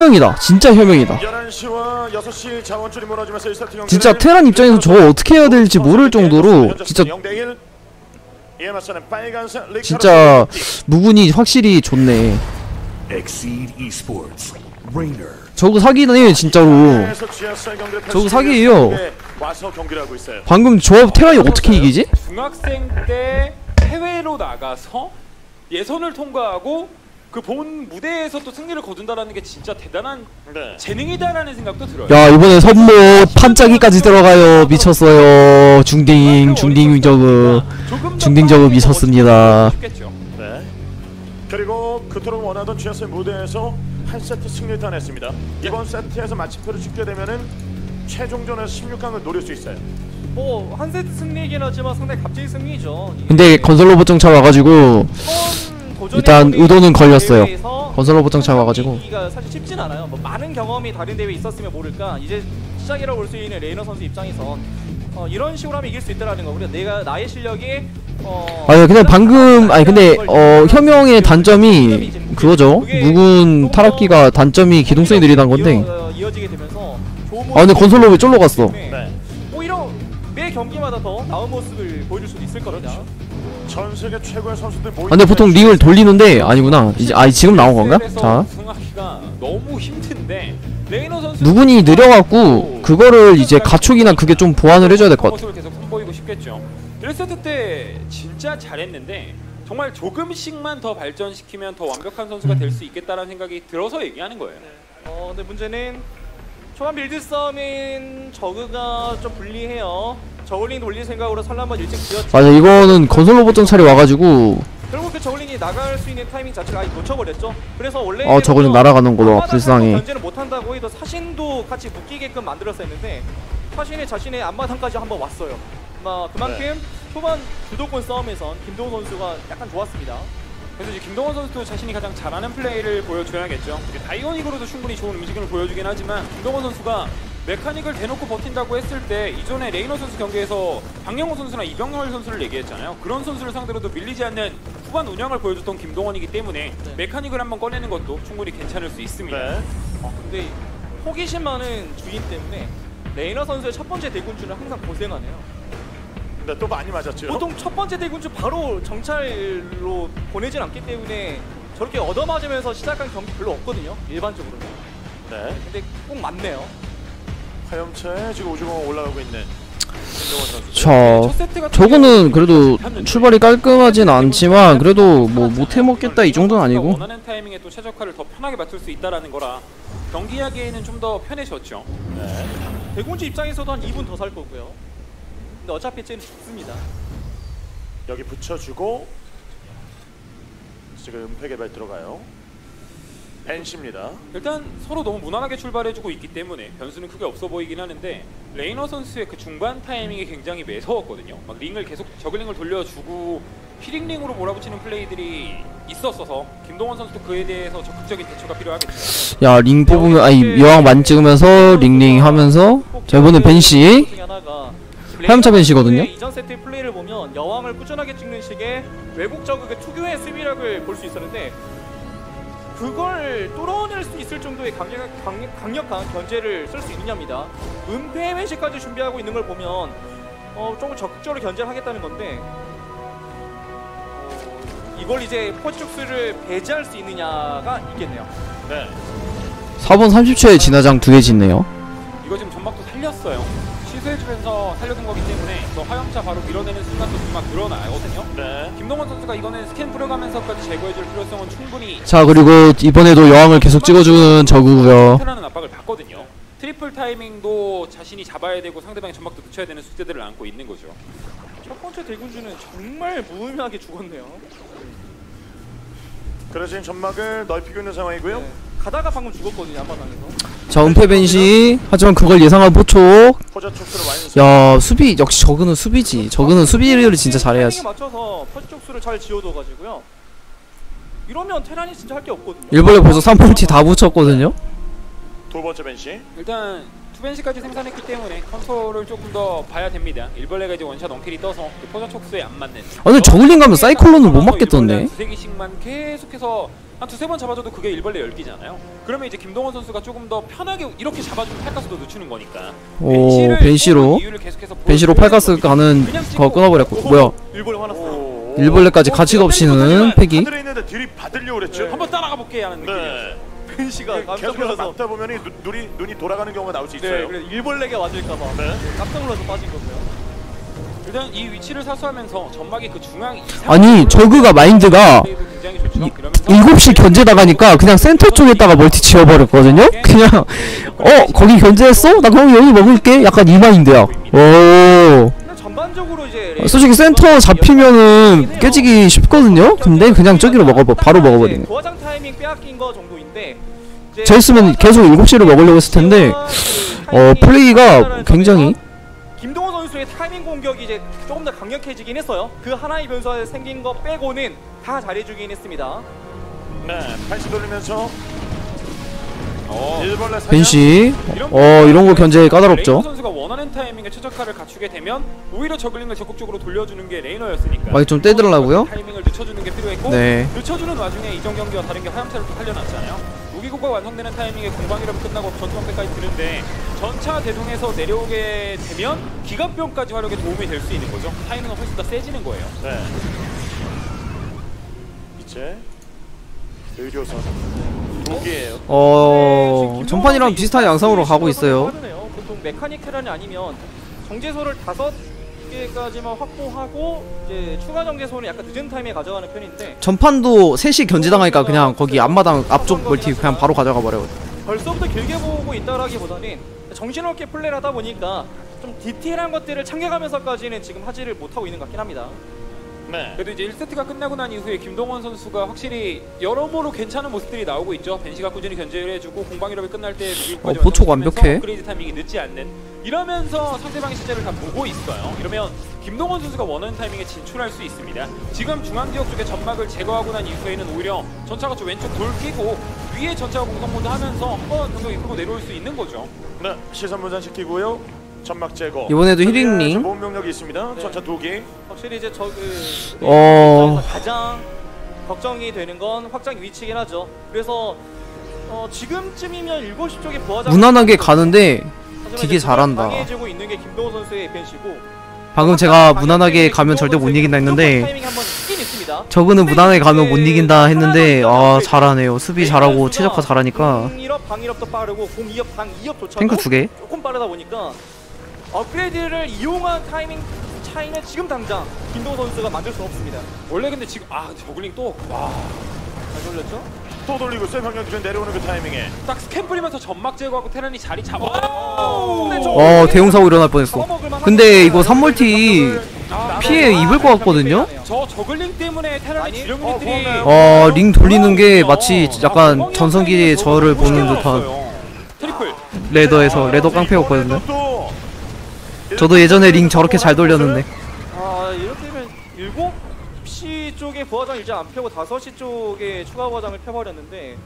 혈명이다 진짜 혈명이다 11시와 6시 자원줄이 무너지면서 1세트 경기 진짜 테란 입장에서 저거 어떻게 해야 될지 모를 정도로 진짜 0대1 이에 맞서는 빨간색 리카르도 진짜 띠. 무군이 확실히 좋네. 저거 사기네 진짜로 저거 사기예요. 방금 저 테란이 어떻게 이기지? 중학생 때 해외로 나가서 예선을 통과하고 그 본 무대에서 또 승리를 거둔다라는 게 진짜 대단한 네. 재능이다라는 생각도 들어요. 야 이번에 선모 판짜기까지 들어가요 미쳤어요 중딩 중딩 저그 조금 더 중딩 빠르게 미쳤습니다. 네. 그리고 그토록 원하던 GSI 무대에서 한 세트 승리를 따냈습니다. 이번 세트에서 마침표를 찍게 되면은 최종전에서 16강을 노릴 수 있어요. 뭐한 세트 승리이긴 하지만 상당히 값진 승리죠. 이게 근데 건설 로봇 정차 와가지고 처음 일단 의도는 걸렸어요. 건설 로봇 정차 와가지고 이기기가 사실 쉽진 않아요. 뭐 많은 경험이 다른 대회에 있었으면 모를까 이제 시작이라고 볼 수 있는 레이너 선수 입장에선 어, 이런 식으로 하면 이길 수 있다라는 거. 그리고 내가 나의 실력이 어, 아니 근데 방금 아니 근데 어 혁명의 단점이 그거죠 묵은 타락기가 단점이 기동성이 느리다는 건데 이어, 이어지게 되면서 좋은 아 근데 건설 로봇 쫄러 갔어 네. 오히려 매 경기마다 더 나은 모습을 보여줄 수도 있을 겁니다. 전 세계 최고의 선수들 모이 아 근데 보통 링을 돌리는데 아니구나 이제 아 지금 나온 건가? 자 우승하기가 너무 힘든데 레이너 선수 누군이 느려갖고 그거를 이제 가축이나 그게 좀 보완을 해줘야 될 것 같아 계속 선보이고 싶겠죠. 1세트 때 진짜 잘했는데 정말 조금씩만 더 발전시키면 더 완벽한 선수가 될 수 있겠다라는 생각이 들어서 얘기하는 거예요. 어, 근데 문제는 초반 빌드 싸움인 저그가 좀 불리해요. 저글링 돌릴 생각으로 설라 한번 일찍 지었지. 맞아 이거는 건설 로봇 정찰이 와가지고 결국 그 저글링이 나갈 수 있는 타이밍 자체를 아예 놓쳐버렸죠. 그래서 원래 어 저거는 날아가는 거다 불쌍해 견제를 못한다고 해도 사신도 같이 묶이게끔 만들었었는데 사신이 자신의 앞마당까지 한번 왔어요. 막 그만큼 네. 초반 주도권 싸움에선 김동훈 선수가 약간 좋았습니다. 그래서 이제 김동원 선수도 자신이 가장 잘하는 플레이를 보여줘야겠죠. 다이오닉으로도 충분히 좋은 움직임을 보여주긴 하지만 김동원 선수가 메카닉을 대놓고 버틴다고 했을 때 이전에 레이너 선수 경기에서 박영호 선수나 이병렬 선수를 얘기했잖아요. 그런 선수를 상대로도 밀리지 않는 후반 운영을 보여줬던 김동원이기 때문에 네. 메카닉을 한번 꺼내는 것도 충분히 괜찮을 수 있습니다. 네. 어, 근데 호기심 많은 주인 때문에 레이너 선수의 첫 번째 대군주는 항상 고생하네요. 근데 또 많이 맞았죠. 보통 첫 번째 대군주 바로 정찰로 보내진 않기 때문에 저렇게 얻어맞으면서 시작한 경기 별로 없거든요. 일반적으로는. 네. 근데 꼭 맞네요. 화염차에 지금 우주공 올라가고 있는. 자 같은 저거는 그래도 출발이 깔끔하진 않지만 그래도 뭐 못해 먹겠다 이 정도는 아니고 원하는 타이밍에 또 최적화를 더 편하게 맞출 수 있다라는 거라 경기하기에는 좀 더 편해졌죠. 네. 대군주 입장에서도 한 2분 더 살 거고요. 근데 어차피 쟤는 죽습니다. 여기 붙여주고 지금 은폐 개발 들어가요. 벤시입니다. 일단 서로 너무 무난하게 출발해주고 있기 때문에 변수는 크게 없어 보이긴 하는데 레이너 선수의 그 중반 타이밍이 굉장히 매서웠거든요. 막 링을 계속 저글링을 돌려주고 피링링으로 몰아붙이는 플레이들이 있었어서 김동원 선수도 그에 대해서 적극적인 대처가 필요하겠죠. 야 링 뽑으면 아니 여왕 많이 찍으면서 링링 하면서 자 이번엔 벤시 화염차 벤시거든요? 이전 세트 플레이를 보면 여왕을 꾸준하게 찍는 식의 외국적 그 특유의 수비력을 볼 수 있었는데 그걸 뚫어낼 수 있을 정도의 강력, 강력, 강력 한 견제를 쓸 수 있느냐입니다. 은폐 벤시까지 준비하고 있는 걸 보면 어, 조금 적극적으로 견제를 하겠다는 건데 어, 이걸 이제 포축수를 배제할 수 있느냐가 있겠네요. 네. 4번 30초에 진화장 두 개 짓네요 이거 지금 전막도 살렸어요. 시도해주면서 살려둔 거기 때문에 저 화염차 바로 밀어내는 순간도 막 늘어나거든요. 네. 김동원 선수가 이거는 스캔 뿌려가면서까지 제거해줄 필요성은 충분히 자 그리고 이번에도 여왕을 계속 찍어주는 저구고요 라는 압박을 받거든요. 트리플 타이밍도 자신이 잡아야 되고 상대방의 점막도 붙여야 되는 숙제들을 안고 있는 거죠. 첫 번째 대군주는 정말 무의미하게 죽었네요. 그래서 지금 점막을 넓히고 있는 상황이고요. 네. 가다가 방금 죽었거든요 앞마당에서. 자 은폐 벤시 하지만 그걸 예상한 촉수를 많이 야 수비 역시 저그는 수비지 저그는 수비를 진짜 잘해야지 타이밍에 맞춰서 퍼지 쪽수를 잘 지어둬가지고요. 이러면 테란이 진짜 할 게 없거든요. 일본에 벌써 3폴티 다 붙였거든요 두 번째 벤시. 일단 투벤시까지 생산했기 때문에 컨트롤을 조금 더 봐야 됩니다. 일벌레가 이제 원샷 원킬이 떠서 그 포자 촉수에 안 맞는. 아 근데 저글링 가면 사이클론을 못 맞겠던데 두세 개씩만 계속해서 한 두세 번 잡아줘도 그게 일벌레 열기잖아요. 그러면 이제 김동원 선수가 조금 더 편하게 이렇게 잡아주면 팔가스도 늦추는 거니까. 오, 벤시로. 뽑은 이유를 계속해서 벤시로 팔가스 가는 거 끊어버렸고 오호. 뭐야 일본에 화났어요. 일벌레까지 가치가 없이는 패기 하늘에 있는데 들이 받으려고 그랬죠. 네. 한번 따라가 볼게 하는. 네. 벤시가 깜짝 계속해서 놀라서 막다 보면 눈, 눈이 눈이 돌아가는 경우가 나올 수 네, 있어요. 그래서 일벌레가 맞을까봐 네. 깜짝 놀라서 빠진 거고요. 일단 이 위치를 사수하면서 전막이 그 중앙 아니 저그가 마인드가 굉장히 좋죠. 이- 그러면서 7시 견제 나가니까 그냥 센터 쪽에다가 멀티 지어버렸거든요? 그냥 어 거기 견제했어? 나 그럼 여기 먹을게 약간 이 마인드야 오 솔직히 센터 잡히면은 깨지기 쉽거든요? 근데 그냥 저기로 먹어 바로 먹어버리네 이제 저였으면 계속 7시를 먹으려고 했을 텐데 그어 플레이가 굉장히 선수의 타이밍 공격이 이제 조금 더 강력해지긴 했어요. 그 하나의 변수가 생긴 거 빼고는 다 잘해주긴 했습니다. 네, 팔씨 돌리면서 어. 일벌레 사냥. 벤시 어 이런 거 견제 레이너 까다롭죠 선수가 원하는 타이밍에 최적화를 갖추게 되면 오히려 저글링을 적극적으로 돌려주는 게 레이너였으니까. 많이 좀 떼들라고요? 타이밍을 늦춰주는 게 필요했고 네 늦춰주는 와중에 이전 경기와 다른 게 화염차를 또 살려놨잖아요. 무기고가 완성되는 타이밍에 공방이라도 끝나고 전투방패까지 드는데 전차 대동에서 내려오게 되면 기갑병까지 활용에 도움이 될 수 있는 거죠. 타이밍은 훨씬 더 세지는 거예요. 네. 이제 의료선 두 개예요. 어 전판이랑 비슷한 양상으로 가고 있어요 빠르네요. 보통 메카니컬이 아니면 정제소를 다섯 개까지만 확보하고 이제 추가 정제소는 약간 늦은 타임에 가져가는 편인데 전판도 3시 견제당하니까 그냥 거기 앞마당 앞쪽 멀티 그냥 바로 가져가 버려 벌써부터 길게 보고 있다라기보다는 정신없게 플레이를 하다 보니까 좀 디테일한 것들을 챙겨가면서까지는 지금 하지를 못하고 있는 것 같긴 합니다. 네. 그래도 이제 1세트가 끝나고 난 이후에 김동원 선수가 확실히 여러모로 괜찮은 모습들이 나오고 있죠. 벤시가 꾸준히 견제를 해주고 공방이럽이 끝날 때 어, 보촉 완벽해. 업그레이드 타이밍이 늦지 않는 이러면서 상대방의 시제를 다 보고 있어요. 이러면 김동원 선수가 원하는 타이밍에 진출할 수 있습니다. 지금 중앙 지역 쪽에 점막을 제거하고 난 이후에는 오히려 전차가 좀 왼쪽 돌 끼고 위에 전차가 공성 모드 하면서 한번 정도 이끌고 내려올 수 있는 거죠. 네, 시선 분산시키고요. 점막 제거. 이번에도 히링링. 보험 명령이 있습니다. 네. 전차 두 개. 확실히 이제 저그 어. 가장 걱정이 되는 건 확장 위치긴 하죠. 그래서 어, 지금쯤이면 7시 쪽에 부하장 무난하게 가는데 되게 잘한다. 강해지고 있는 게 김동호 선수의 벤시고 방금 제가 무난하게 가면 절대 못 이긴다 했는데. 저그는 무난하게 가면 못 이긴다 했는데 아 잘하네요 수비 잘하고 최적화 잘하니까 탱크 두 개. 조금 빠르다 보니까 업그레이드를 이용한 타이밍 차이는 지금 당장 김동호 선수가 만들 수 없습니다. 원래 근데 지금 아 저글링 또 와. 잘 돌렸죠? 또 돌리고 있어요. 병력들이 내려오는 그 타이밍에. 딱 스캔 뿌리면서 점막 제거하고 테란이 자리 잡아. 어 대형 사고 일어날 뻔했어 근데 이거 거잖아요. 3멀티 아, 피해 입을 것 같거든요? 저 저글링 때문에 테란이 아니, 주력 어. 어링 돌리는 게 마치 아, 약간 전성기의 저를 보는 듯한 레더에서 레더 깡패였거든요 또 저도 예전에 링 저렇게 잘 돌렸는데 아 이렇게 되면 7시 쪽에 부하장 일제 안 펴고 5시 쪽에 추가 부하장을 펴버렸는데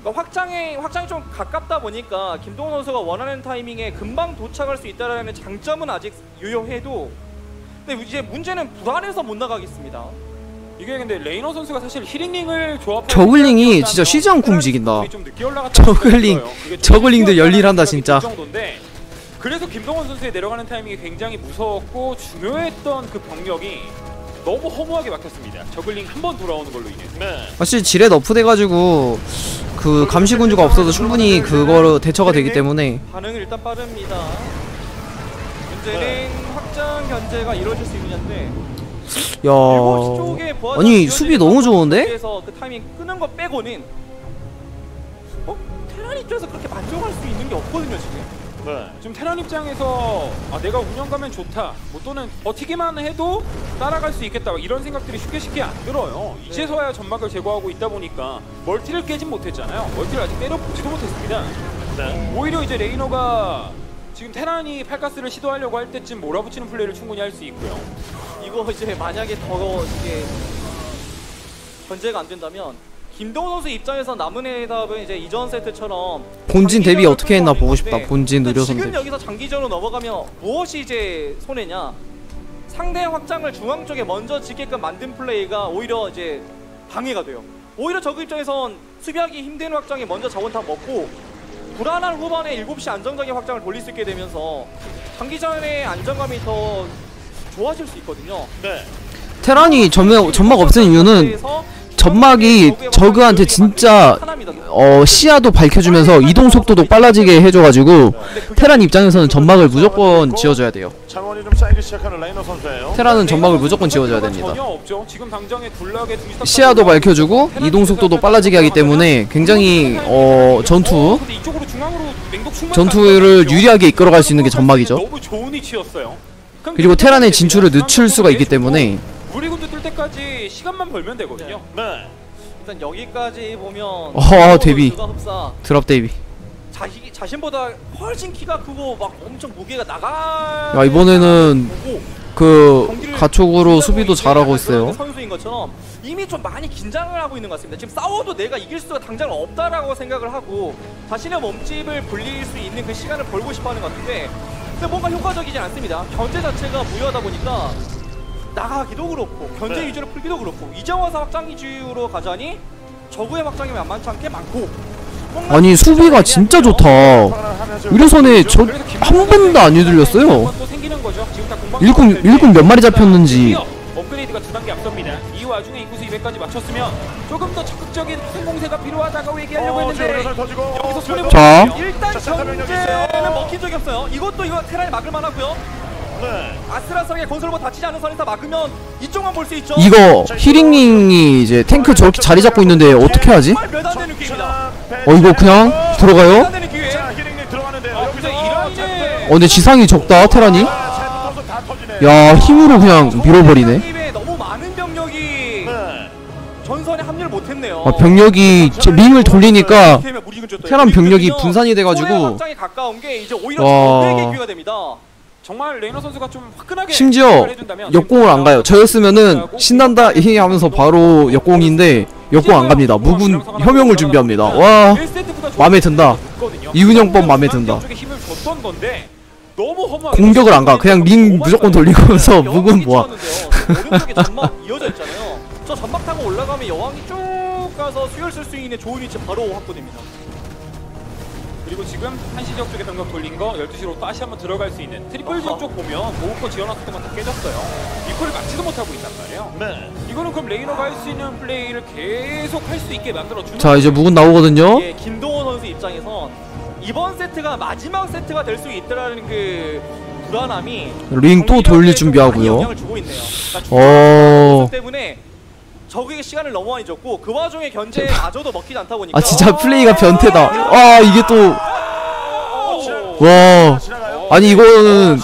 그러니까 확장에 확장이 좀 가깝다 보니까 김동원 선수가 원하는 타이밍에 금방 도착할 수 있다라는 장점은 아직 유효해도 근데 이제 문제는 불안해서 못 나가겠습니다. 이게 근데 레이너 선수가 사실 히링링을 조합 저글링이 진짜 쉬지 않고 움직인다. 저글링, 저글링들 열일한다, 진짜. 그 정도인데 그래서 김동원 선수의 내려가는 타이밍이 굉장히 무서웠고 중요했던 그 병력이 너무 허무하게 막혔습니다. 저글링 한 번 돌아오는 걸로 인해서. 네. 사실 지렛 업돼가지고 그 감시군주가 없어도 충분히 그거로 대처가 되기 때문에 반응은 일단 빠릅니다. 문제는 확장 견제가 이루어질 수 있느냐인데 7시 야 아니 수비 너무 좋은데? 그래서 그 타이밍 끄는 거 빼고는 어? 테란 입장에서 그렇게 만족할 수 있는 게 없거든요 지금. 네. 지금 테란 입장에서 아, 내가 운영 가면 좋다. 뭐 또는 버티기만 해도 따라갈 수 있겠다. 뭐 이런 생각들이 쉽게 쉽게 안 들어요. 이제서야 점막을 제거하고 있다 보니까 멀티를 깨진 못했잖아요. 멀티를 아직 때려보지도 못했습니다. 네. 오히려 이제 레이너가 지금 테란이 팔가스를 시도하려고 할 때쯤 몰아붙이는 플레이를 충분히 할 수 있고요. 이거 이제 만약에 더 이게 견제가 안 된다면 김동훈 선수 입장에서 남은 해답은 이제 이전 세트처럼 본진 대비 어떻게 했나 보고 싶다 본진 의료선 지금 대비 여기서 장기전으로 넘어가면 무엇이 이제 손해냐? 상대 확장을 중앙 쪽에 먼저 짓게끔 만든 플레이가 오히려 이제 방해가 돼요. 오히려 저그 입장에선 수비하기 힘든 확장에 먼저 자원 다 먹고 불안한 후반에 7시 안정적인 확장을 돌릴 수 있게 되면서 장기전의 안정감이 더 좋아질 수 있거든요. 네. 테란이 전막, 전막 없앤 이유는 점막이 저그한테 진짜. 어 시야도 밝혀주면서 이동 속도도 빨라지게 해줘가지고 테란 입장에서는 점막을 무조건 지어줘야 돼요. 테란은 점막을 무조건 지어줘야 됩니다. 시야도 밝혀주고 이동 속도도 빨라지게 하기 때문에 굉장히 어 전투 충만 전투를 유리하게 이끌어갈 수 있는 게 점막이죠. 그리고 테란의 진출을 늦출 수가 있기 때문에 우리 군주 뜰 때까지 시간만 벌면 되거든요. 네. 일단 여기까지 보면 어허, 데뷔. 흡사 드랍 데이비. 자기 자신보다 훨씬 키가 크고 막 엄청 무게가 나가. 야 이번에는 그 경기를 긴장하고 수비도 잘하고 있어요. 선수인 것처럼 이미 좀 많이 긴장을 하고 있는 것 같습니다. 지금 싸워도 내가 이길 수가 당장 없다라고 생각을 하고 자신의 몸집을 불릴 수 있는 그 시간을 벌고 싶어하는 것 같은데 근데 뭔가 효과적이진 않습니다. 견제 자체가 무효하다 보니까 나가기도 그렇고 견제 네. 위주로 풀기도 그렇고 이제 와서 확장 위주로 가자니 저구의 확장이 만만치 않게 많고 아니 수비가 진짜 좋다. 의료선에 저 한 번도 안 공방 일꾼 일꾼 몇 마리 잡혔는지. 업그레이드가 두 단계 앞섭니다. 이 와중에 인구수 200까지 맞췄으면 조금 더 적극적인 생공세가 필요하다고 얘기하려고 어, 했는데. 여기서 손해 어, 자. 일단. 견제는 먹힌 적이 없어요. 이것도 이거 테란이 막을 만하고요. 네. 아슬아슬하게 건설로 다치지 않은 선에서 막으면 이쪽만 볼 수 있죠. 이거 히링링이 이제 탱크 저렇게 자리 잡고 있는데 어떻게 하지? 정말 몇안 되는 기회입니다. 어 이거 그냥 들어가요? 되는 기회. 자, 히링님 들어가는데요. 아, 여기서 근데 이 라인에 어 근데 지상이 적다 테란이. 아, 잘 붙어서 다 터지네. 야 힘으로 그냥 밀어버리네. 입에 너무 많은 병력이 네. 전선에 합류를 못했네요. 아, 병력이 제 링을 돌리니까 무리 테란 병력이. 분산이 돼가지고 소의 확장에 가까운 게 이제 오히려 와. 적에게 기회가 됩니다. 정말 레이너 선수가 좀 화끈하게 심지어 역공을 안 가요. 저였으면은 신난다 히 하면서 바로 역공인데 역공 안 갑니다. 무군 혐용을 준비합니다. 와 1세트보다 마음에 든다. 이훈영법 마음에 든다. 공격을 안 가. 그냥 링 무조건 돌리면서 무군 모아. 저 전막 타고 올라가면 여왕이 쭉 가서 수혈 쓸 수 있는 좋은 위치 바로 확보됩니다. 그리고 지금 한시 지역 쪽에 병력 돌린 거 12시로 다시 한번 들어갈 수 있는 트리플 지역 쪽 보면 모으코 지어놨을 때만 다 깨졌어요. 이코를 막지도 못하고 있단 말이에요. 네. 이거는 그럼 레이너가 할 수 있는 플레이를 계속 할 수 있게 만들어주는 자 이제 무군 나오거든요. 예, 김동원 선수 입장에선 이번 세트가 마지막 세트가 될 수 있다라는 그 불안함이 링 또 돌릴 준비하고요. 영향을 주고 있네요. 그러니까 어. 때문에 적에게 시간을 너무 많이 줬고 그 와중에 견제마저도 먹히지 않다 보니까 아 진짜 플레이가 변태다. 아 이게 또 와. 아니 이거는.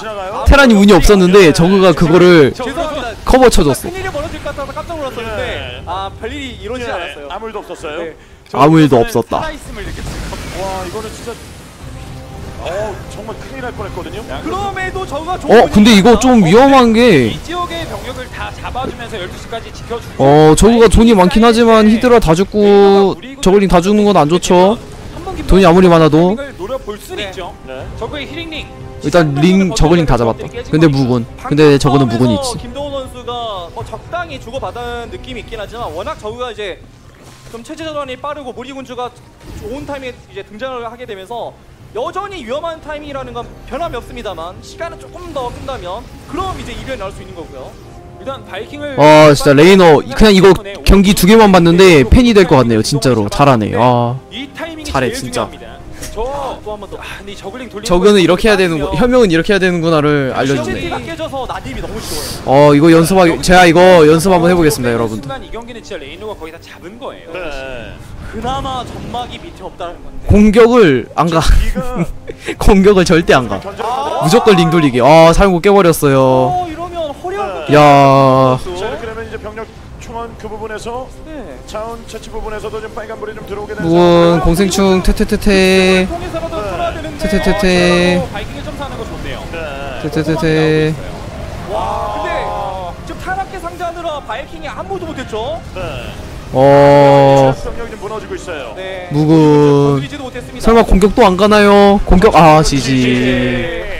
테란이 운이 없었는데 저그가 그거를. 커버 쳐줬어. 큰일이 벌어질 것 같아서 깜짝 놀랐었는데 네. 아 별일이 이루어지지 예, 않았어요. 아무 일도 없었어요. 네. 아무 일도 없었다. 와, 이거는 진짜 어, 정말 큰일 날 뻔했거든요. 그럼에도 저가 어 근데 이거 좀 위험한 게이 지역의 병력을 다 잡아주면서 12시까지 지켜주고 어, 저거가 돈이 많긴 하지만 히드라 다 죽고 저글링 다 죽는 건 안 좋죠. 돈이 아무리 많아도 네. 네. 일단 링 저글링 다 잡았다. 근데 무군. 근데 저거는 무군이 있지. 김동훈 선수가 뭐 적당히 주고받은 느낌이 있긴 하지만 워낙 저우가 이제 좀 체제 전환이 빠르고 무리군주가 좋은 타이밍에 이제 등장을 하게 되면서 여전히 위험한 타이밍이라는 건 변함이 없습니다만 시간을 조금 더 끈다면 그럼 이제 이변이 나올 수 있는 거고요. 일단 바이킹을 아 진짜 레이너 그냥 이거 경기 두 개만 봤는데 팬이 될 것 같네요. 진짜로 잘하네. 아 이 잘해, 진짜. 중요합니다. 저또한번 더. 아, 근데 이 저글링 돌리는 저거는 이렇게 해야 되는 거. 혐용은 이렇게 해야 되는구나를 시험지가 알려주네. 어 이거 연습하기 제가 이거 연습 한번 해보겠습니다, 빼는 여러분들. 순간 이 경기는 진짜 레이노가 거의 다 잡은 거예요. 네. 그나마 점막이 밑에 없다는 건데. 공격을 안 가. 공격을 절대 안 가. 무조건 링 돌리기. 아 사용구 깨버렸어요. 어 네. 야. 이제 병력 충원 그 부분에서 네. 자원 채취 부분에서도 좀 빨간불이 좀 들어오게 되는 상황이고요. 공생충 테테테테 네. 테테테테 어, 바이킹을 좀 사는 거 좋네요. 네. 테테테테. 와 근데 지금 타락계 상자느라 바이킹이 아무도 못했죠. 네. 어 병력이 좀 무너지고 있어요. 네. 무군. 못했습니다. 설마 공격 또안 가나요? 공격 아 지지.